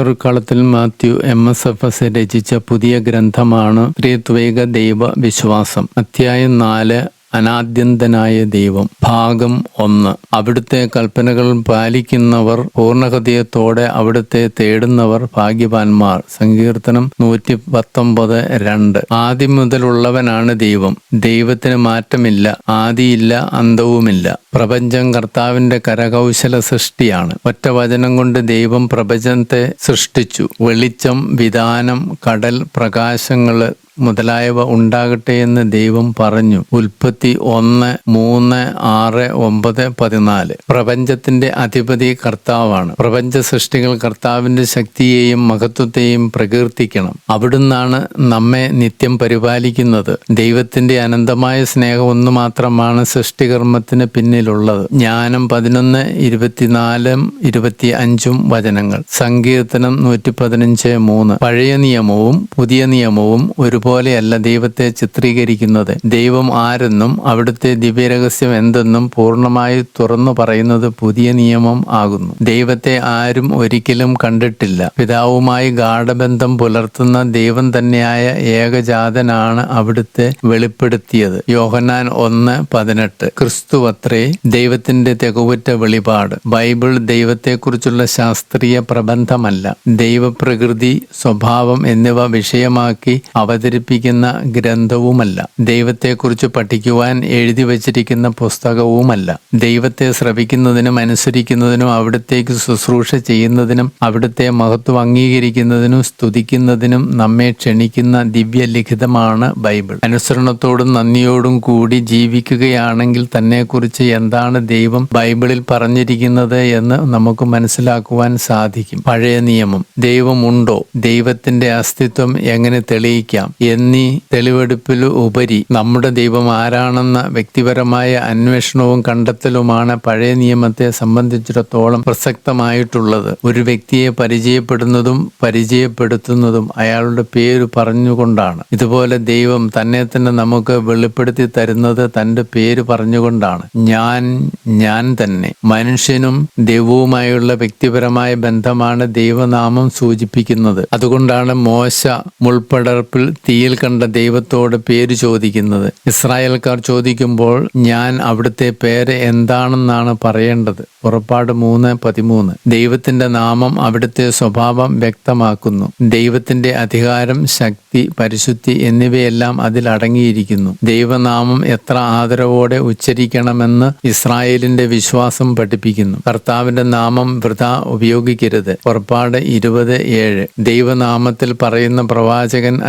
Father Kalathil Mathew M S F S രചിച്ച പുതിയ ഗ്രന്ഥമാണ് ത്രിത്വേക ദൈവ വിശ്വാസം അധ്യായം നാല് അനാദ്യന്തനായ ദൈവം. ഭാഗം ഒന്ന്. അവിടുത്തെ കൽപ്പനകൾ പാലിക്കുന്നവർ പൂർണഹൃദയത്തോടെ അവിടുത്തെ തേടുന്നവർ ഭാഗ്യവാന്മാർ. സങ്കീർത്തനം നൂറ്റി പത്തൊമ്പത് രണ്ട്. ആദ്യം മുതലുള്ളവനാണ് ദൈവം. ദൈവത്തിന് മാറ്റമില്ല ആദിയില്ല അന്തവുമില്ല. പ്രപഞ്ചം കർത്താവിന്റെ കരകൗശല സൃഷ്ടിയാണ്. ഒറ്റ വചനം കൊണ്ട് ദൈവം പ്രപഞ്ചത്തെ സൃഷ്ടിച്ചു. വെളിച്ചം വിധാനം കടൽ പ്രകാശങ്ങൾ മുതലായവ ഉണ്ടാകട്ടെ എന്ന് ദൈവം പറഞ്ഞു. ഉൽപ്പത്തി ഒന്ന് മൂന്ന് ആറ് ഒമ്പത് പതിനാല്. പ്രപഞ്ചത്തിന്റെ അധിപതി കർത്താവാണ്. പ്രപഞ്ച സൃഷ്ടികൾ കർത്താവിന്റെ ശക്തിയെയും മഹത്വത്തെയും പ്രകീർത്തിക്കണം. അവിടുന്നാണ് നമ്മെ നിത്യം പരിപാലിക്കുന്നത്. ദൈവത്തിന്റെ അനന്തമായ സ്നേഹം ഒന്ന് മാത്രമാണ് സൃഷ്ടികർമ്മത്തിന് പിന്നിലുള്ളത്. ജ്ഞാനം പതിനൊന്ന് ഇരുപത്തിനാലും ഇരുപത്തി അഞ്ചും വചനങ്ങൾ. സങ്കീർത്തനം നൂറ്റി പതിനഞ്ച് മൂന്ന്. പഴയ നിയമവും പുതിയ നിയമവും ഒരുപോലെയല്ല ദൈവത്തെ ചിത്രീകരിക്കുന്നത്. ദൈവം ആരെന്നും അവിടുത്തെ ദിവ്യരഹസ്യം എന്തെന്നും പൂർണമായി തുറന്നു പറയുന്നത് പുതിയ നിയമം ആകുന്നു. ദൈവത്തെ ആരും ഒരിക്കലും കണ്ടിട്ടില്ല. പിതാവുമായി ഗാഠബന്ധം പുലർത്തുന്ന ദൈവം തന്നെയായ ഏകജാതനാണ് അവിടുത്തെ വെളിപ്പെടുത്തിയത്. യോഹന്നാൻ ഒന്ന് പതിനെട്ട്. ക്രിസ്തുവത്രേ ദൈവത്തിന്റെ തികവുറ്റ വെളിപാട്. ബൈബിൾ ദൈവത്തെക്കുറിച്ചുള്ള ശാസ്ത്രീയ പ്രബന്ധമല്ല. ദൈവപ്രകൃതി സ്വഭാവം എന്നിവ വിഷയമാക്കി അവതരിപ്പിക്കുന്ന ഗ്രന്ഥവുമല്ല. ദൈവത്തെക്കുറിച്ച് പഠിക്കുവാൻ എഴുതി വച്ചിരിക്കുന്ന പുസ്തകവുമല്ല. ദൈവത്തെ ശ്രവിക്കുന്നതിനും അനുസരിക്കുന്നതിനും അവിടത്തേക്ക് ശുശ്രൂഷ ചെയ്യുന്നതിനും അവിടുത്തെ മഹത്വം അംഗീകരിക്കുന്നതിനും സ്തുതിക്കുന്നതിനും നമ്മെ ക്ഷണിക്കുന്ന ദിവ്യലിഖിതമാണ് ബൈബിൾ. അനുസരണത്തോടും നന്ദിയോടും കൂടി ജീവിക്കുകയാണെങ്കിൽ തന്നെക്കുറിച്ച് എന്താണ് ദൈവം ബൈബിളിൽ പറഞ്ഞിരിക്കുന്നത് എന്ന് നമുക്ക് മനസ്സിലാക്കുവാൻ സാധിക്കും. പഴയ നിയമം. ദൈവമുണ്ടോ? ദൈവത്തിന്റെ അസ്തിത്വം എങ്ങനെ തെളിയിക്കാം? എന്നീ തെളിവെടുപ്പിൽ ഉപരി നമ്മുടെ ദൈവം ആരാണെന്ന വ്യക്തിപരമായ അന്വേഷണവും കണ്ടെത്തലുമാണ് പഴയ നിയമത്തെ സംബന്ധിച്ചിടത്തോളം പ്രസക്തമായിട്ടുള്ളത്. ഒരു വ്യക്തിയെ പരിചയപ്പെടുന്നതും പരിചയപ്പെടുത്തുന്നതും അയാളുടെ പേര് പറഞ്ഞുകൊണ്ടാണ്. ഇതുപോലെ ദൈവം തന്നെ തന്നെ നമുക്ക് വെളിപ്പെടുത്തി തരുന്നത് തന്റെ പേര് പറഞ്ഞുകൊണ്ടാണ്. ഞാൻ ഞാൻ തന്നെ. മനുഷ്യനും ദൈവവുമായുള്ള വ്യക്തിപരമായ ബന്ധമാണ് ദൈവനാമം സൂചിപ്പിക്കുന്നത്. അതുകൊണ്ടാണ് മോശ മുൾപ്പടർപ്പിൽ തീയിൽ കണ്ട ദൈവത്തോട് പേര് ചോദിക്കുന്നത്. ഇസ്രായേൽക്കാർ ചോദിക്കുമ്പോൾ ഞാൻ അവിടുത്തെ പേര് എന്താണെന്നാണ് പറയേണ്ടത്. പുറപ്പാട് മൂന്ന് പതിമൂന്ന്. ദൈവത്തിന്റെ നാമം അവിടുത്തെ സ്വഭാവം വ്യക്തമാക്കുന്നു. ദൈവത്തിന്റെ അധികാരം ശക്തി പരിശുദ്ധി എന്നിവയെല്ലാം അതിൽ അടങ്ങിയിരിക്കുന്നു. ദൈവനാമം എത്ര ആദരവോടെ ഉച്ചരിക്കണമെന്ന് ഇസ്രായേലിന്റെ വിശ്വാസം പഠിപ്പിക്കുന്നു. കർത്താവിന്റെ നാമം വൃഥ ഉപയോഗിക്കരുത്. പുറപ്പാട് ഇരുപത് ഏഴ്. ദൈവനാമത്തിൽ പറയുന്ന പ്രവാചകൻ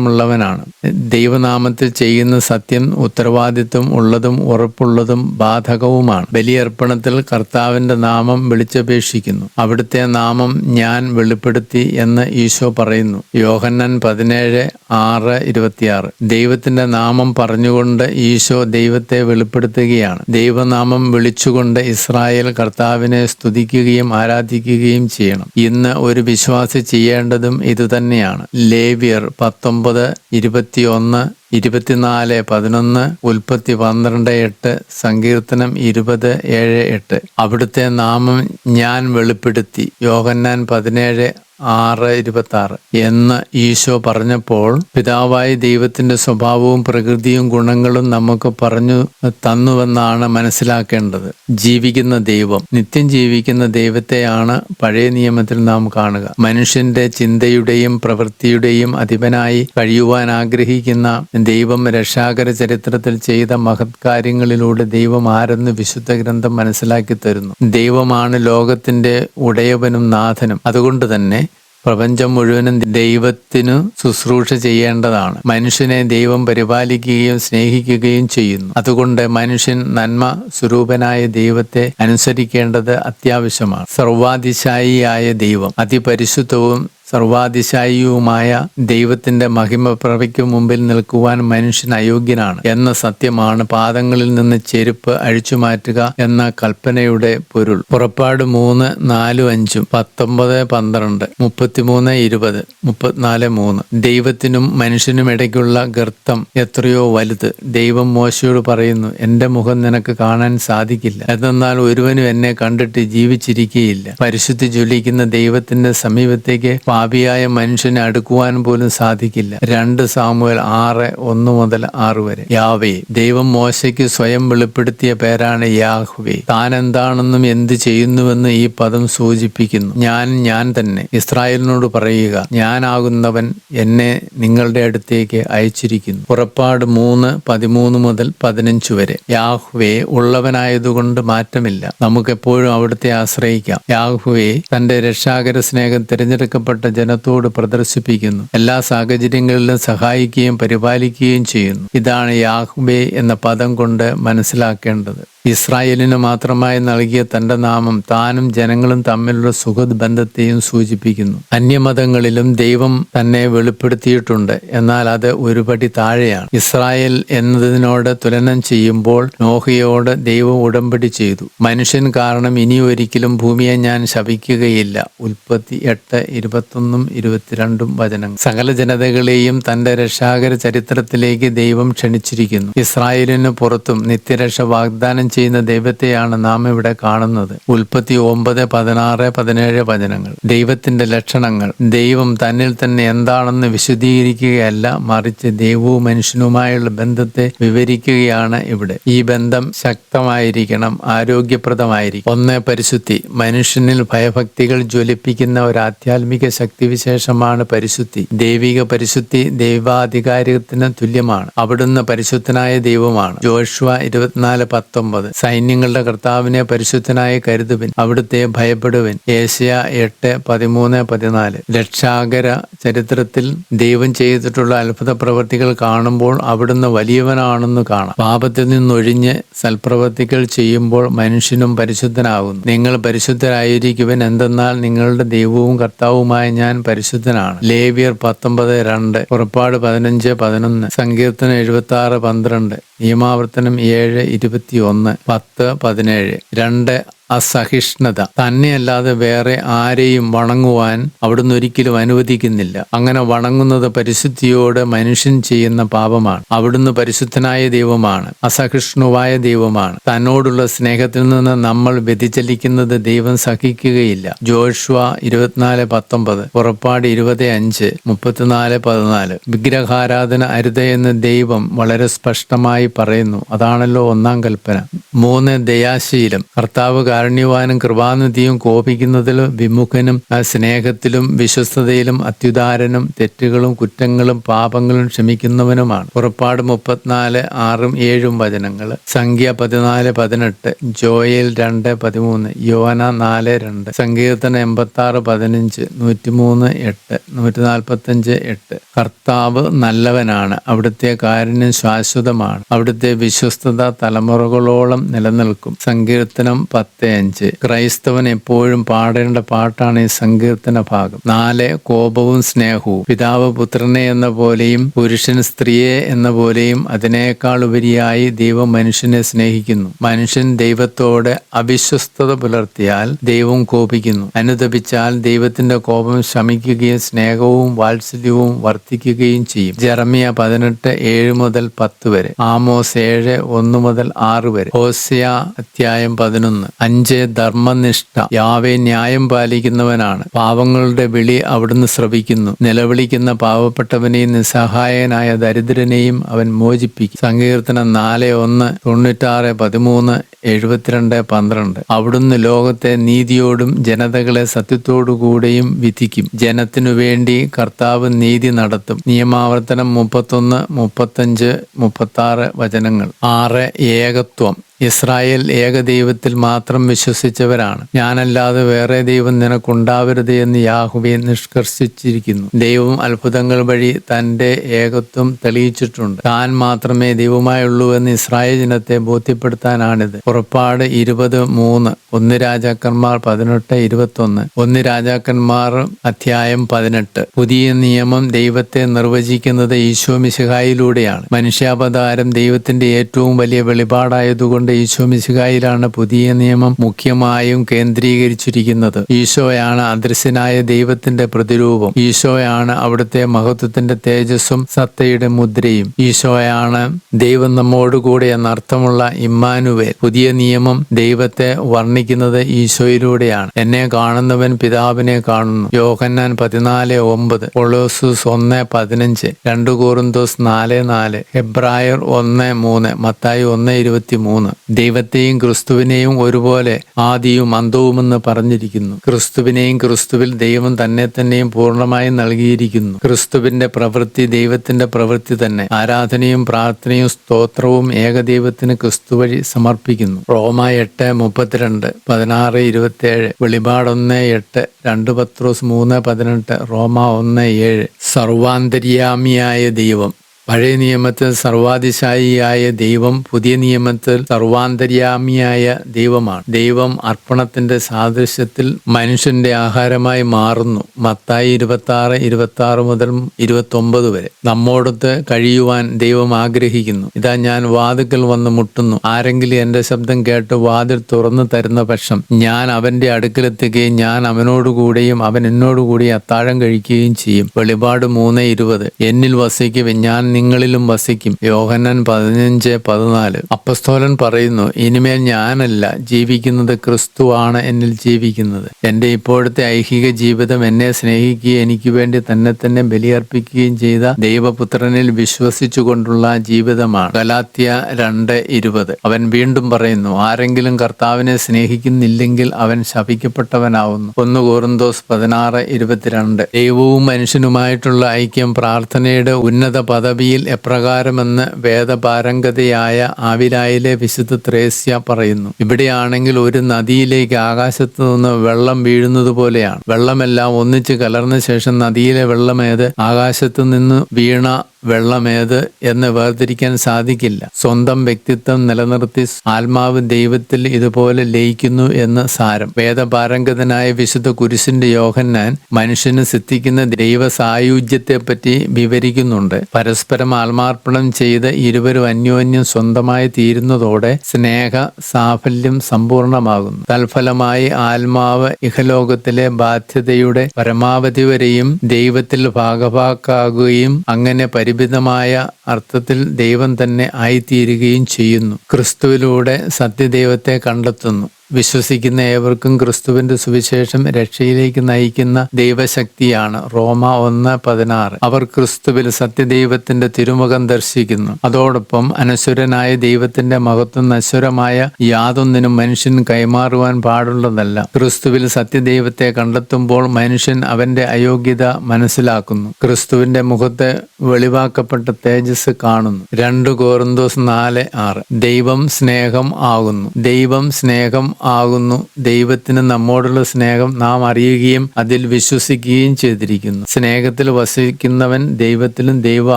അധികാരമുള്ളവനാണ് ദൈവനാമത്തിൽ ചെയ്യുന്ന സത്യം ഉത്തരവാദിത്വം ഉള്ളതും ഉറപ്പുള്ളതും ബാധകവുമാണ്. ബലിയർപ്പണത്തിൽ കർത്താവിന്റെ നാമം വിളിച്ചപേക്ഷിക്കുന്നു. അവിടുത്തെ നാമം ഞാൻ വെളിപ്പെടുത്തി എന്ന് ഈശോ പറയുന്നു. യോഹന്നൻ പതിനേഴ് ആറ് ഇരുപത്തിയാറ്. ദൈവത്തിന്റെ നാമം പറഞ്ഞുകൊണ്ട് ഈശോ ദൈവത്തെ വെളിപ്പെടുത്തുകയാണ്. ദൈവനാമം വിളിച്ചുകൊണ്ട് ഇസ്രായേൽ കർത്താവിനെ സ്തുതിക്കുകയും ആരാധിക്കുകയും ചെയ്യണം. ഇന്ന് ഒരു വിശ്വാസി ചെയ്യേണ്ടതും ഇതുതന്നെയാണ്. ലേവിയർ പത്തൊമ്പത് ഇരുപത്തിയൊന്ന് ഇരുപത്തിനാല് പതിനൊന്ന് ഉൽപ്പത്തി പന്ത്രണ്ട് എട്ട് സങ്കീർത്തനം ഇരുപത് ഏഴ് എട്ട്. അവിടുത്തെ നാമം ഞാൻ വെളിപ്പെടുത്തി. യോഹന്നാൻ പതിനേഴ് ആറ് ഇരുപത്തി ആറ് എന്ന് ഈശോ പറഞ്ഞപ്പോൾ പിതാവായ ദൈവത്തിന്റെ സ്വഭാവവും പ്രകൃതിയും ഗുണങ്ങളും നമുക്ക് പറഞ്ഞു തന്നുവെന്നാണ് മനസ്സിലാക്കേണ്ടത്. ജീവിക്കുന്ന ദൈവം. നിത്യം ജീവിക്കുന്ന ദൈവത്തെയാണ് പഴയ നിയമത്തിൽ നാം കാണുക. മനുഷ്യന്റെ ചിന്തയുടെയും പ്രവൃത്തിയുടെയും അധിപനായി കഴിയുവാൻ ആഗ്രഹിക്കുന്ന ദൈവം രക്ഷാകര ചരിത്രത്തിൽ ചെയ്ത മഹത്കാര്യങ്ങളിലൂടെ ദൈവം ആരെന്ന് വിശുദ്ധ ഗ്രന്ഥം മനസ്സിലാക്കി തരുന്നു. ദൈവമാണ് ലോകത്തിന്റെ ഉടയവനും നാഥനും. അതുകൊണ്ട് തന്നെ പ്രപഞ്ചം മുഴുവനും ദൈവത്തിനു ശുശ്രൂഷ ചെയ്യേണ്ടതാണ്. മനുഷ്യനെ ദൈവം പരിപാലിക്കുകയും സ്നേഹിക്കുകയും ചെയ്യുന്നു. അതുകൊണ്ട് മനുഷ്യൻ നന്മ സ്വരൂപനായ ദൈവത്തെ അനുസരിക്കേണ്ടത് അത്യാവശ്യമാണ്. സർവാതിശായിയായ ദൈവം അതിപരിശുദ്ധവും സർവാതിശായിയുമായ ദൈവത്തിന്റെ മഹിമ പ്രഭയ്ക്ക് മുമ്പിൽ നിൽക്കുവാൻ മനുഷ്യൻ അയോഗ്യനാണ് എന്ന സത്യമാണ് പാദങ്ങളിൽ നിന്ന് ചെരുപ്പ് അഴിച്ചുമാറ്റുക എന്ന കൽപ്പനയുടെ പൊരുൾ. പുറപ്പാട് മൂന്ന് നാലും അഞ്ചും പത്തൊമ്പത് പന്ത്രണ്ട് മുപ്പത്തിമൂന്ന് ഇരുപത് മുപ്പത്തിനാല് മൂന്ന്. ദൈവത്തിനും മനുഷ്യനും ഇടയ്ക്കുള്ള ഗർത്തം എത്രയോ വലുത്. ദൈവം മോശയോട് പറയുന്നു എന്റെ മുഖം നിനക്ക് കാണാൻ സാധിക്കില്ല. എന്നാൽ ഒരുവനും എന്നെ കണ്ടിട്ട് ജീവിച്ചിരിക്കുകയില്ല പരിശുദ്ധി ജ്വലിക്കുന്ന ദൈവത്തിന്റെ സമീപത്തേക്ക് പാപിയായ മനുഷ്യനെ അടുക്കുവാൻ പോലും സാധിക്കില്ല. രണ്ട് സാമുവൽ ആറ് ഒന്ന് മുതൽ ആറ് വരെ. യാവേ ദൈവം മോശയ്ക്ക് സ്വയം വെളിപ്പെടുത്തിയ പേരാണ് യാഹ്വേ. താൻ എന്താണെന്നും എന്ത് ചെയ്യുന്നുവെന്ന് ഈ പദം സൂചിപ്പിക്കുന്നു. ഞാൻ ഞാൻ തന്നെ. ഇസ്രായേലിനോട് പറയുക ഞാനാകുന്നവൻ എന്നെ നിങ്ങളുടെ അടുത്തേക്ക് അയച്ചിരിക്കുന്നു. പുറപ്പാട് മൂന്ന് പതിമൂന്ന് മുതൽ പതിനഞ്ച് വരെ. യാഹ്വേ ഉള്ളവനായതുകൊണ്ട് മാറ്റമില്ല. നമുക്കെപ്പോഴും അവിടുത്തെ ആശ്രയിക്കാം. യാഹ്വേ തന്റെ രക്ഷാകര സ്നേഹം തിരഞ്ഞെടുക്കപ്പെട്ട ജനത്തോട് പ്രദർശിപ്പിക്കുന്നു. എല്ലാ സാഹചര്യങ്ങളിലും സഹായിക്കുകയും പരിപാലിക്കുകയും ചെയ്യുന്നു. ഇതാണ് യാഹ്ബെ എന്ന പദം കൊണ്ട് മനസ്സിലാക്കേണ്ടത്. ഇസ്രായേലിന് മാത്രമായി നൽകിയ തന്റെ നാമം താനും ജനങ്ങളും തമ്മിലുള്ള സുഹൃത് ബന്ധത്തെയും സൂചിപ്പിക്കുന്നു. അന്യമതങ്ങളിലും ദൈവം തന്നെ വെളിപ്പെടുത്തിയിട്ടുണ്ട്. എന്നാൽ അത് ഒരുപടി താഴെയാണ്. ഇസ്രായേൽ എന്നതിനോട് തുലനം ചെയ്യുമ്പോൾ നോഹയോട് ദൈവം ഉടമ്പടി ചെയ്തു. മനുഷ്യൻ കാരണം ഇനി ഒരിക്കലും ഭൂമിയെ ഞാൻ ശപിക്കുകയില്ല. ഉൽപ്പത്തി എട്ട് ഇരുപത്തൊന്നും ഇരുപത്തിരണ്ടും വചനങ്ങൾ. സകല ജനതകളെയും തന്റെ രക്ഷാകര ചരിത്രത്തിലേക്ക് ദൈവം ക്ഷണിച്ചിരിക്കുന്നു. ഇസ്രായേലിന് പുറത്തും നിത്യരക്ഷ വാഗ്ദാനം ചെയ്യുന്ന ദൈവത്തെയാണ് നാം ഇവിടെ കാണുന്നത്. ഉൽപ്പത്തി ഒമ്പത് പതിനാറ് പതിനേഴ് വചനങ്ങൾ. ദൈവത്തിന്റെ ലക്ഷണങ്ങൾ. ദൈവം തന്നിൽ തന്നെ എന്താണെന്ന് വിശദീകരിക്കുകയല്ല മറിച്ച് ദൈവവും മനുഷ്യനുമായുള്ള ബന്ധത്തെ വിവരിക്കുകയാണ് ഇവിടെ. ഈ ബന്ധം ശക്തമായിരിക്കണം ആരോഗ്യപ്രദമായിരിക്കും ഒന്ന് പരിശുദ്ധി. മനുഷ്യനിൽ ഭയഭക്തികൾ ജ്വലിപ്പിക്കുന്ന ഒരു ആധ്യാത്മിക ശക്തിവിശേഷമാണ് പരിശുദ്ധി. ദൈവിക പരിശുദ്ധി ദൈവാധികാരത്തിന് തുല്യമാണ്. അവിടുന്ന് പരിശുദ്ധനായ ദൈവമാണ്. ജോഷുവ ഇരുപത്തിനാല് പത്തൊമ്പത്. സൈന്യങ്ങളുടെ കർത്താവിനെ പരിശുദ്ധനായി കരുതുവിൻ. അവിടുത്തെ ഭയപ്പെടുവിൻ. ഏഷ്യ എട്ട് പതിമൂന്ന് പതിനാല്. രക്ഷാകര ചരിത്രത്തിൽ ദൈവം ചെയ്തിട്ടുള്ള അത്ഭുത പ്രവൃത്തികൾ കാണുമ്പോൾ അവിടുന്ന് വലിയവനാണെന്ന് കാണാം. പാപത്തിൽ നിന്നൊഴിഞ്ഞ് സൽപ്രവൃത്തികൾ ചെയ്യുമ്പോൾ മനുഷ്യനും പരിശുദ്ധനാകുന്നു. നിങ്ങൾ പരിശുദ്ധരായിരിക്കുവൻ എന്തെന്നാൽ നിങ്ങളുടെ ദൈവവും കർത്താവുമായ ഞാൻ പരിശുദ്ധനാണ്. ലേവിയർ പത്തൊമ്പത് രണ്ട്. പുറപ്പാട് പതിനഞ്ച് പതിനൊന്ന്. സങ്കീർത്തനം എഴുപത്തി ആറ് പന്ത്രണ്ട്. നിയമാവർത്തനം ഏഴ് ഇരുപത്തി ഒന്ന് പത്ത് പതിനേഴ് രണ്ട് അസഹിഷ്ണുത. തന്നെയല്ലാതെ വേറെ ആരെയും വണങ്ങുവാൻ അവിടുന്ന് ഒരിക്കലും അനുവദിക്കുന്നില്ല. അങ്ങനെ വണങ്ങുന്നത് പരിശുദ്ധിയോട് മനുഷ്യൻ ചെയ്യുന്ന പാപമാണ്. അവിടുന്ന് പരിശുദ്ധനായ ദൈവമാണ്. അസഹിഷ്ണുവായ ദൈവമാണ്. തന്നോടുള്ള സ്നേഹത്തിൽ നിന്ന് നമ്മൾ വ്യതിചലിക്കുന്നത് ദൈവം സഹിക്കുകയില്ല. ജോഷുവ ഇരുപത്തിനാല് പത്തൊമ്പത് പുറപ്പാട് ഇരുപത് അഞ്ച് മുപ്പത്തിനാല് പതിനാല്. വിഗ്രഹാരാധന അരുത് എന്ന് ദൈവം വളരെ സ്പഷ്ടമായി പറയുന്നു. അതാണല്ലോ ഒന്നാം കൽപ്പന. മൂന്ന് ദയാശീലം. കർത്താവ് കാരുണ്യവാനും കൃപാനിധിയും കോപിക്കുന്നതിൽ വിമുഖനും സ്നേഹത്തിലും വിശ്വസ്തതയിലും അത്യുദാരനും തെറ്റുകളും കുറ്റങ്ങളും പാപങ്ങളും ക്ഷമിക്കുന്നവനുമാണ്. പുറപ്പാട് മുപ്പത്തിനാല് ആറും ഏഴും വചനങ്ങൾ. സംഖ്യ പതിനാല് പതിനെട്ട് ജോയൽ രണ്ട് പതിമൂന്ന് യോന നാല് രണ്ട് സങ്കീർത്തനം എൺപത്തി ആറ് പതിനഞ്ച് നൂറ്റിമൂന്ന് എട്ട് നൂറ്റി നാൽപ്പത്തഞ്ച് എട്ട്. കർത്താവ് നല്ലവനാണ് അവിടുത്തെ കാരുണ്യം ശാശ്വതമാണ് അവിടുത്തെ വിശ്വസ്തത തലമുറകളോളം നിലനിൽക്കും. സങ്കീർത്തനം പത്ത് അഞ്ച് ക്രൈസ്തവൻ എപ്പോഴും പാടേണ്ട പാട്ടാണ് ഈ സങ്കീർത്തന ഭാഗം. നാല് കോപവും സ്നേഹവും. പിതാവ് പുത്രനെ എന്ന പോലെയും പുരുഷൻ സ്ത്രീയെ എന്ന പോലെയും അതിനേക്കാൾ ഉപരിയായി ദൈവം മനുഷ്യനെ സ്നേഹിക്കുന്നു. മനുഷ്യൻ ദൈവത്തോട് അവിശ്വസ്തത പുലർത്തിയാൽ ദൈവം കോപിക്കുന്നു. അനുദപിച്ചാൽ ദൈവത്തിന്റെ കോപം ശമിക്കുകയും സ്നേഹവും വാത്സല്യവും വർദ്ധിക്കുകയും ചെയ്യും. ജെറമിയ പതിനെട്ട് ഏഴ് മുതൽ പത്ത് വരെ. ആമോസ് ഏഴ് ഒന്ന് മുതൽ ആറ് വരെ. ഹോസിയ അധ്യായം പതിനൊന്ന്. അഞ്ച് ധർമ്മനിഷ്ഠ. യാവെ ന്യായം പാലിക്കുന്നവനാണ്. പാവങ്ങളുടെ വിളി അവിടുന്ന് ശ്രവിക്കുന്നു നിലവിളിക്കുന്ന പാവപ്പെട്ടവനെയും നിസ്സഹായനായ ദരിദ്രനെയും അവൻ മോചിപ്പിക്കും. സങ്കീർത്തനം നാല് ഒന്ന് തൊണ്ണൂറ്റാറ് പതിമൂന്ന് എഴുപത്തിരണ്ട് പന്ത്രണ്ട്. അവിടുന്ന് ലോകത്തെ നീതിയോടും ജനതകളെ സത്യത്തോടുകൂടെയും വിധിക്കും. ജനത്തിനു വേണ്ടി കർത്താവ് നീതി നടത്തും. നിയമാവർത്തനം മുപ്പത്തൊന്ന് മുപ്പത്തഞ്ച് മുപ്പത്തി ആറ് വചനങ്ങൾ. ആറ് ഏകത്വം. ഇസ്രായേൽ ഏകദൈവത്തിൽ മാത്രം വിശ്വസിച്ചവരാണ്. ഞാനല്ലാതെ വേറെ ദൈവം നിനക്കുണ്ടാവരുത് എന്ന് യാഹുവെ നിഷ്കർഷിച്ചിരിക്കുന്നു. ദൈവം അത്ഭുതങ്ങൾ വഴി തന്റെ ഏകത്വം തെളിയിച്ചിട്ടുണ്ട്. താൻ മാത്രമേ ദൈവമായുള്ളൂ എന്ന് ഇസ്രായേൽ ജനത്തെ ബോധ്യപ്പെടുത്താനാണിത്. പുറപ്പാട് ഇരുപത് മൂന്ന്. ഒന്ന് രാജാക്കന്മാർ പതിനെട്ട് ഇരുപത്തൊന്ന്. ഒന്ന് രാജാക്കന്മാർ അധ്യായം പതിനെട്ട്. പുതിയ നിയമം ദൈവത്തെ നിർവചിക്കുന്നത് ഈശോ മിശിഹായിലൂടെയാണ്. മനുഷ്യാവതാരം ദൈവത്തിന്റെ ഏറ്റവും വലിയ വെളിപാടായതുകൊണ്ട് ഈശോ മിശിഹായിലാണ് പുതിയ നിയമം മുഖ്യമായും കേന്ദ്രീകരിച്ചിരിക്കുന്നത്. ഈശോയാണ് അദൃശ്യനായ ദൈവത്തിന്റെ പ്രതിരൂപം. ഈശോയാണ് അവിടുത്തെ മഹത്വത്തിന്റെ തേജസ്സും സത്തയുടെ മുദ്രയും. ഈശോയാണ് ദൈവം നമ്മോടുകൂടെ എന്നർത്ഥമുള്ള ഇമ്മാനുവേൽ. പുതിയ നിയമം ദൈവത്തെ വർണിക്കുന്നത് ഈശോയിലൂടെയാണ്. എന്നെ കാണുന്നവൻ പിതാവിനെ കാണുന്നു. യോഹന്നാൻ പതിനാല് ഒമ്പത് പൊളോസൂസ് ഒന്ന് പതിനഞ്ച് രണ്ട് കോറിന്തോസ് നാല് നാല് ഹെബ്രായർ ഒന്ന് മൂന്ന് മത്തായി ഒന്ന് ഇരുപത്തി മൂന്ന് ദൈവത്തെയും ക്രിസ്തുവിനെയും ഒരുപോലെ ആദിയും അന്തവുമെന്ന് പറഞ്ഞിരിക്കുന്നു. ക്രിസ്തുവിനെയും ക്രിസ്തുവിൽ ദൈവം തന്നെ തന്നെയും പൂർണമായും നൽകിയിരിക്കുന്നു. ക്രിസ്തുവിന്റെ പ്രവൃത്തി ദൈവത്തിന്റെ പ്രവൃത്തി തന്നെ. ആരാധനയും പ്രാർത്ഥനയും സ്തോത്രവും ഏകദൈവത്തിന് ക്രിസ്തു വഴി സമർപ്പിക്കുന്നു. റോമ എട്ട് മുപ്പത്തിരണ്ട് പതിനാറ് ഇരുപത്തിയേഴ് വെളിപാടൊന്ന് എട്ട് രണ്ട് പത്രോസ് മൂന്ന് പതിനെട്ട് റോമ ഒന്ന് ഏഴ്. സർവാന്തര്യാമിയായ ദൈവം. പഴയ നിയമത്തിൽ സർവാതിശായിയായ ദൈവം പുതിയ നിയമത്തിൽ സർവാന്തര്യാമിയായ ദൈവമാണ്. ദൈവം അർപ്പണത്തിന്റെ സാദൃശ്യത്തിൽ മനുഷ്യന്റെ ആഹാരമായി മാറുന്നു. മത്തായി ഇരുപത്തി ആറ് ഇരുപത്തി ആറ് മുതൽ ഇരുപത്തി ഒമ്പത് വരെ. നമ്മോടൊത്ത് കഴിയുവാൻ ദൈവം ആഗ്രഹിക്കുന്നു. ഇതാ ഞാൻ വാതുക്കൽ വന്ന് മുട്ടുന്നു. ആരെങ്കിലും എന്റെ ശബ്ദം കേട്ട് വാതിൽ തുറന്നു തരുന്ന പക്ഷം ഞാൻ അവന്റെ അടുക്കലെത്തുകയും ഞാൻ അവനോടുകൂടെയും അവൻ എന്നോടുകൂടി അത്താഴം കഴിക്കുകയും ചെയ്യും. വെളിപാട് മൂന്ന് ഇരുപത്. എന്നിൽ വസിക്കുവിൻ. ഞാൻ നിങ്ങളിലും വസിക്കും. യോഹന്നാൻ പതിനഞ്ച് പതിനാല്. അപ്പസ്തോലൻ പറയുന്നു ഇനിമേൽ ഞാനല്ല ജീവിക്കുന്നത് ക്രിസ്തുവാണ് എന്നിൽ ജീവിക്കുന്നത്. എന്റെ ഇപ്പോഴത്തെ ഐഹിക ജീവിതം എന്നെ സ്നേഹിക്കുകയും എനിക്ക് വേണ്ടി തന്നെ തന്നെ ബലിയർപ്പിക്കുകയും ചെയ്ത ദൈവപുത്രനിൽ വിശ്വസിച്ചുകൊണ്ടുള്ള ജീവിതമാണ്. ഗലാത്യ രണ്ട് ഇരുപത്. അവൻ വീണ്ടും പറയുന്നു ആരെങ്കിലും കർത്താവിനെ സ്നേഹിക്കുന്നില്ലെങ്കിൽ അവൻ ശപിക്കപ്പെട്ടവനാവുന്നു. ഒന്ന് കോറിന്തോസ് പതിനാറ് ഇരുപത്തിരണ്ട്. ദൈവവും മനുഷ്യനുമായിട്ടുള്ള ഐക്യം പ്രാർത്ഥനയുടെ ഉന്നത പദവിയിൽ എപ്രകാരമെന്ന് വേദപാരംഗതയായ ആവിരായിലെ വിശുദ്ധ ത്രേസ്യ പറയുന്നു. ഇവിടെയാണെങ്കിൽ ഒരു നദിയിലേക്ക് ആകാശത്ത് നിന്ന് വെള്ളം വീഴുന്നത് പോലെയാണ്. വെള്ളമെല്ലാം ഒന്നിച്ച് കലർന്ന ശേഷം നദിയിലെ വെള്ളമേത് ആകാശത്ത് നിന്ന് വീണ വെള്ളമേത് എന്ന് വേർതിരിക്കാൻ സാധിക്കില്ല. സ്വന്തം വ്യക്തിത്വം നിലനിർത്തി ആത്മാവ് ദൈവത്തിൽ ഇതുപോലെ ലയിക്കുന്നു എന്ന് സാരം. വേദപാരംഗതനായ വിശുദ്ധ കുരിശിന്റെ യോഹന്നാൻ മനുഷ്യന് സിദ്ധിക്കുന്ന ദൈവ സായുജ്യത്തെപ്പറ്റി വിവരിക്കുന്നുണ്ട്. പരസ്പരം ആത്മാർപ്പണം ചെയ്ത് ഇരുവരും അന്യോന്യം സ്വന്തമായി തീരുന്നതോടെ സ്നേഹ സാഫല്യം സമ്പൂർണമാകുന്നു. തൽഫലമായി ആത്മാവ് ഇഹലോകത്തിലെ ബാധ്യതയുടെ പരമാവധി വരെയും ദൈവത്തിൽ ഭാഗഭാക്കാകുകയും അങ്ങനെ പരിമിതമായ അർത്ഥത്തിൽ ദൈവം തന്നെ ആയിത്തീരുകയും ചെയ്യുന്നു. ക്രിസ്തുവിലൂടെ സത്യദൈവത്തെ കണ്ടെത്തുന്നു. വിശ്വസിക്കുന്ന ഏവർക്കും ക്രിസ്തുവിന്റെ സുവിശേഷം രക്ഷയിലേക്ക് നയിക്കുന്ന ദൈവശക്തിയാണ്. റോമ ഒന്ന് പതിനാറ്. അവർ ക്രിസ്തുവിൽ സത്യദൈവത്തിന്റെ തിരുമുഖം ദർശിക്കുന്നു. അതോടൊപ്പം അനശ്വരനായ ദൈവത്തിന്റെ മഹത്വം നശ്വരമായ യാതൊന്നിനും മനുഷ്യൻ കൈമാറുവാൻ പാടുള്ളതല്ല. ക്രിസ്തുവിൽ സത്യദൈവത്തെ കണ്ടെത്തുമ്പോൾ മനുഷ്യൻ അവന്റെ അയോഗ്യത മനസ്സിലാക്കുന്നു. ക്രിസ്തുവിന്റെ മുഖത്തെ വെളിവാക്കപ്പെട്ട തേജസ് കാണുന്നു. രണ്ട് കോറിന്തോസ് നാല് ആറ്. ദൈവം സ്നേഹം ആകുന്നു. ദൈവം സ്നേഹം ആകുന്നു. ദൈവത്തിന് നമ്മോടുള്ള സ്നേഹം നാം അറിയുകയും അതിൽ വിശ്വസിക്കുകയും ചെയ്തിരിക്കുന്നു. സ്നേഹത്തിൽ വസിക്കുന്നവൻ ദൈവത്തിലും ദൈവം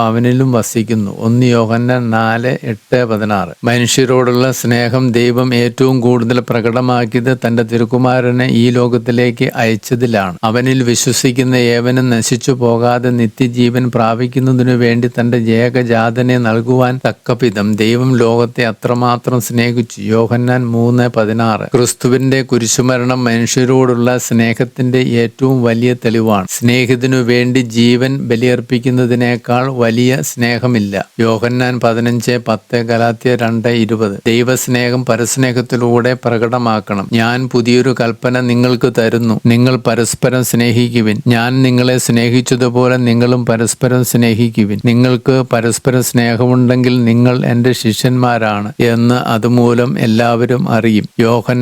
അവനിലും വസിക്കുന്നു. ഒന്ന് യോഹന്ന നാല് എട്ട് പതിനാറ്. മനുഷ്യരോടുള്ള സ്നേഹം ദൈവം ഏറ്റവും കൂടുതൽ പ്രകടമാക്കിയത് തന്റെ തിരുക്കുമാരനെ ഈ ലോകത്തിലേക്ക് അയച്ചതിലാണ്. അവനിൽ വിശ്വസിക്കുന്ന ഏവനും നശിച്ചു പോകാതെ നിത്യജീവൻ പ്രാപിക്കുന്നതിനു വേണ്ടി തന്റെ ഏകജാതനെ നൽകുവാൻ തക്കവിധം ദൈവം ലോകത്തെ അത്രമാത്രം സ്നേഹിച്ചു. യോഹന്നാൻ മൂന്ന് പതിനാറ്. ക്രിസ്തുവിന്റെ കുരിശുമരണം മനുഷ്യരോടുള്ള സ്നേഹത്തിന്റെ ഏറ്റവും വലിയ തെളിവാണ്. സ്നേഹത്തിനു വേണ്ടി ജീവൻ ബലിയർപ്പിക്കുന്നതിനേക്കാൾ വലിയ സ്നേഹമില്ല. യോഹന്നാൻ പതിനഞ്ച് പത്ത് കലാത്തിയ രണ്ട് ഇരുപത്. ദൈവസ്നേഹം പരസ്നേഹത്തിലൂടെ പ്രകടമാക്കണം. ഞാൻ പുതിയൊരു കൽപ്പന നിങ്ങൾക്ക് തരുന്നു. നിങ്ങൾ പരസ്പരം സ്നേഹിക്കുവിൻ. ഞാൻ നിങ്ങളെ സ്നേഹിച്ചതുപോലെ നിങ്ങളും പരസ്പരം സ്നേഹിക്കുവിൻ. നിങ്ങൾക്ക് പരസ്പരം സ്നേഹമുണ്ടെങ്കിൽ നിങ്ങൾ എന്റെ ശിഷ്യന്മാരാണ് എന്ന് അതുമൂലം എല്ലാവരും അറിയും.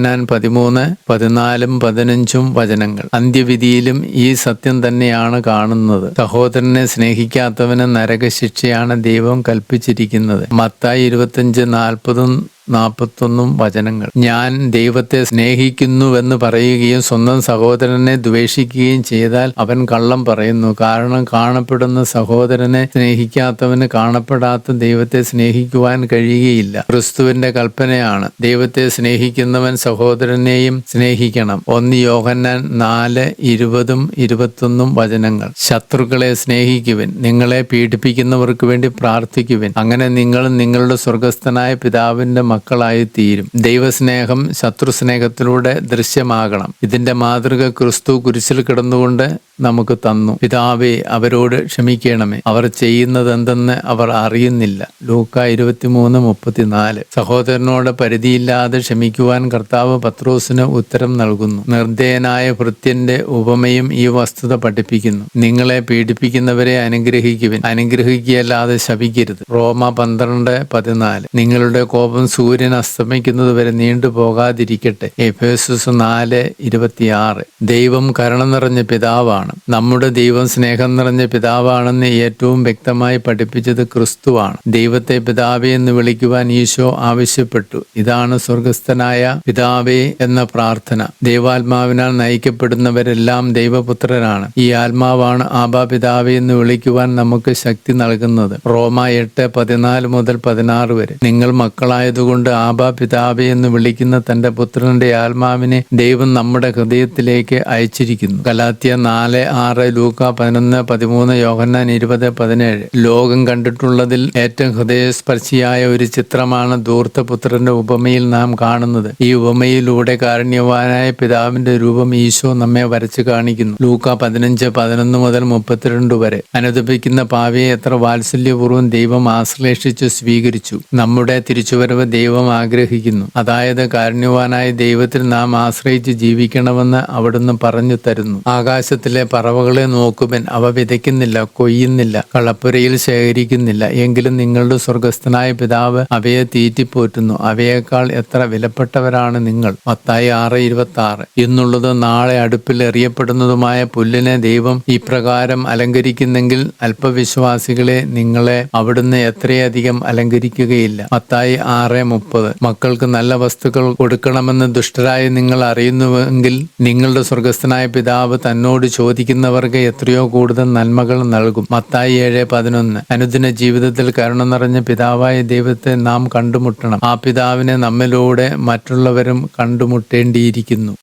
യോഹന്നാൻ പതിമൂന്ന് പതിനാലും പതിനഞ്ചും വചനങ്ങൾ. അന്ത്യവിധിയിലും ഈ സത്യം തന്നെയാണ് കാണുന്നത്. സഹോദരനെ സ്നേഹിക്കാത്തവന് നരകശിക്ഷയാണ് ദൈവം കൽപ്പിച്ചിരിക്കുന്നത്. മത്തായി ഇരുപത്തിയഞ്ച് നാൽപ്പതും നാൽപ്പത്തൊന്നും വചനങ്ങൾ. ഞാൻ ദൈവത്തെ സ്നേഹിക്കുന്നുവെന്ന് പറയുകയും സ്വന്തം സഹോദരനെ ദ്വേഷിക്കുകയും ചെയ്താൽ അവൻ കള്ളം പറയുന്നു. കാരണം കാണപ്പെടുന്ന സഹോദരനെ സ്നേഹിക്കാത്തവന് കാണപ്പെടാത്ത ദൈവത്തെ സ്നേഹിക്കുവാൻ കഴിയുകയില്ല. ക്രിസ്തുവിന്റെ കൽപ്പനയാണ് ദൈവത്തെ സ്നേഹിക്കുന്നവൻ സഹോദരനെയും സ്നേഹിക്കണം. ഒന്ന് യോഹന്നാൻ നാല് ഇരുപതും ഇരുപത്തൊന്നും വചനങ്ങൾ. ശത്രുക്കളെ സ്നേഹിക്കുവിൻ നിങ്ങളെ പീഡിപ്പിക്കുന്നവർക്ക് വേണ്ടി പ്രാർത്ഥിക്കുവിൻ. അങ്ങനെ നിങ്ങൾ നിങ്ങളുടെ സ്വർഗസ്ഥനായ പിതാവിന്റെ മക്കളായി തീരും. ദൈവസ്നേഹം ശത്രുസ്നേഹത്തിലൂടെ ദൃശ്യമാകണം. ഇതിന്റെ മാതൃക ക്രിസ്തു കുരിശിൽ കിടന്നുകൊണ്ട് നമുക്ക് തന്നു. പിതാവേ അവരോട് ക്ഷമിക്കണമേ. അവർ ചെയ്യുന്നത് എന്തെന്ന് അവർ അറിയുന്നില്ല. ലൂക്ക ഇരുപത്തിമൂന്ന് മുപ്പത്തിനാല്. സഹോദരനോട് പരിധിയില്ലാതെ ക്ഷമിക്കുവാൻ കർത്താവ് പത്രോസിന് ഉത്തരം നൽകുന്നു. നിർദ്ദയനായ ഭൃത്യന്റെ ഉപമയും ഈ വസ്തുത പഠിപ്പിക്കുന്നു. നിങ്ങളെ പീഡിപ്പിക്കുന്നവരെ അനുഗ്രഹിക്കുവിൻ. അനുഗ്രഹിക്കുകയല്ലാതെ ശപിക്കരുത്. റോമ പന്ത്രണ്ട് പതിനാല്. നിങ്ങളുടെ കോപം സൂര്യൻ അസ്തമിക്കുന്നത് വരെ നീണ്ടുപോകാതിരിക്കട്ടെ എഫേസസ് നാല് ഇരുപത്തിയാറ്. ദൈവം കരുണ നിറഞ്ഞ പിതാവാണ്. നമ്മുടെ ദൈവം സ്നേഹം നിറഞ്ഞ പിതാവാണെന്ന് ഏറ്റവും വ്യക്തമായി പഠിപ്പിച്ചത് ക്രിസ്തുവാണ്. ദൈവത്തെ പിതാവേ എന്ന് വിളിക്കുവാൻ ഈശോ ആവശ്യപ്പെട്ടു. ഇതാണ് സ്വർഗസ്ഥനായ പിതാവേ എന്ന പ്രാർത്ഥന. ദൈവാത്മാവിനാൽ നയിക്കപ്പെടുന്നവരെല്ലാം ദൈവപുത്രരാണ്. ഈ ആത്മാവാണ് ആബാ പിതാവേ എന്ന് വിളിക്കുവാൻ നമുക്ക് ശക്തി നൽകുന്നത്. റോമ എട്ട് പതിനാല് മുതൽ പതിനാറ് വരെ. നിങ്ങൾ മക്കളായതുകൊണ്ട് ആബാ പിതാവേ എന്ന് വിളിക്കുന്ന തന്റെ പുത്രന്റെ ആത്മാവിനെ ദൈവം നമ്മുടെ ഹൃദയത്തിലേക്ക് അയച്ചിരിക്കുന്നു. കലാത്തിയ നാല് ആറ് ലൂക്ക പതിനൊന്ന് പതിമൂന്ന് യോഹന്നാൻ ഇരുപത് പതിനേഴ്. ലോകം കണ്ടിട്ടുള്ളതിൽ ഏറ്റവും ഹൃദയസ്പർശിയായ ഒരു ചിത്രമാണ് ധൂർത്തപുത്രന്റെ ഉപമയിൽ നാം കാണുന്നത്. ഈ ഉപമയിലൂടെ കാരുണ്യവാനായ പിതാവിന്റെ രൂപം ഈശോ നമ്മെ വരച്ചു കാണിക്കുന്നു. ലൂക്ക പതിനഞ്ച് പതിനൊന്ന് മുതൽ മുപ്പത്തിരണ്ട് വരെ. അനുദപിക്കുന്ന പാവിയെ എത്ര വാത്സല്യപൂർവം ദൈവം ആശ്ലേഷിച്ചു സ്വീകരിച്ചു. നമ്മുടെ തിരിച്ചുവരവ് ദൈവം ആഗ്രഹിക്കുന്നു. അതായത് കാരുണ്യവാനായ ദൈവത്തിൽ നാം ആശ്രയിച്ച് ജീവിക്കണമെന്ന് അവിടുന്ന് പറഞ്ഞു തരുന്നു. ആകാശത്തിലെ പറവകളെ നോക്കുമെൻ അവ വിതയ്ക്കുന്നില്ല കൊയ്യുന്നില്ല കളപ്പുരയിൽ ശേഖരിക്കുന്നില്ല. എങ്കിലും നിങ്ങളുടെ സ്വർഗസ്ഥനായ പിതാവ് അവയെ തീറ്റിപ്പോറ്റുന്നു. അവയേക്കാൾ എത്ര വിലപ്പെട്ടവരാണ് നിങ്ങൾ? പത്തായി ആറ് ഇരുപത്തി ആറ് എന്നുള്ളത് നാളെ അടുപ്പിൽ എറിയപ്പെടുന്നതുമായ പുല്ലിനെ ദൈവം ഇപ്രകാരം അലങ്കരിക്കുന്നെങ്കിൽ അല്പവിശ്വാസികളെ നിങ്ങളെ അവിടുന്ന് എത്രയധികം അലങ്കരിക്കുകയില്ല. പത്തായി ആറ് മുപ്പത്. മക്കൾക്ക് നല്ല വസ്തുക്കൾ കൊടുക്കണമെന്ന് ദുഷ്ടരായി നിങ്ങൾ അറിയുന്നുവെങ്കിൽ നിങ്ങളുടെ സ്വർഗസ്ഥനായ പിതാവ് തന്നോട് ചോദിക്കുന്നവർക്ക് എത്രയോ കൂടുതൽ നന്മകൾ നൽകും. മത്തായി ഏഴ് പതിനൊന്ന്. അനുദിന ജീവിതത്തിൽ കരുണ നിറഞ്ഞ പിതാവായ ദൈവത്തെ നാം കണ്ടുമുട്ടണം. ആ പിതാവിനെ നമ്മിലൂടെ മറ്റുള്ളവരും കണ്ടുമുട്ടേണ്ടിയിരിക്കുന്നു.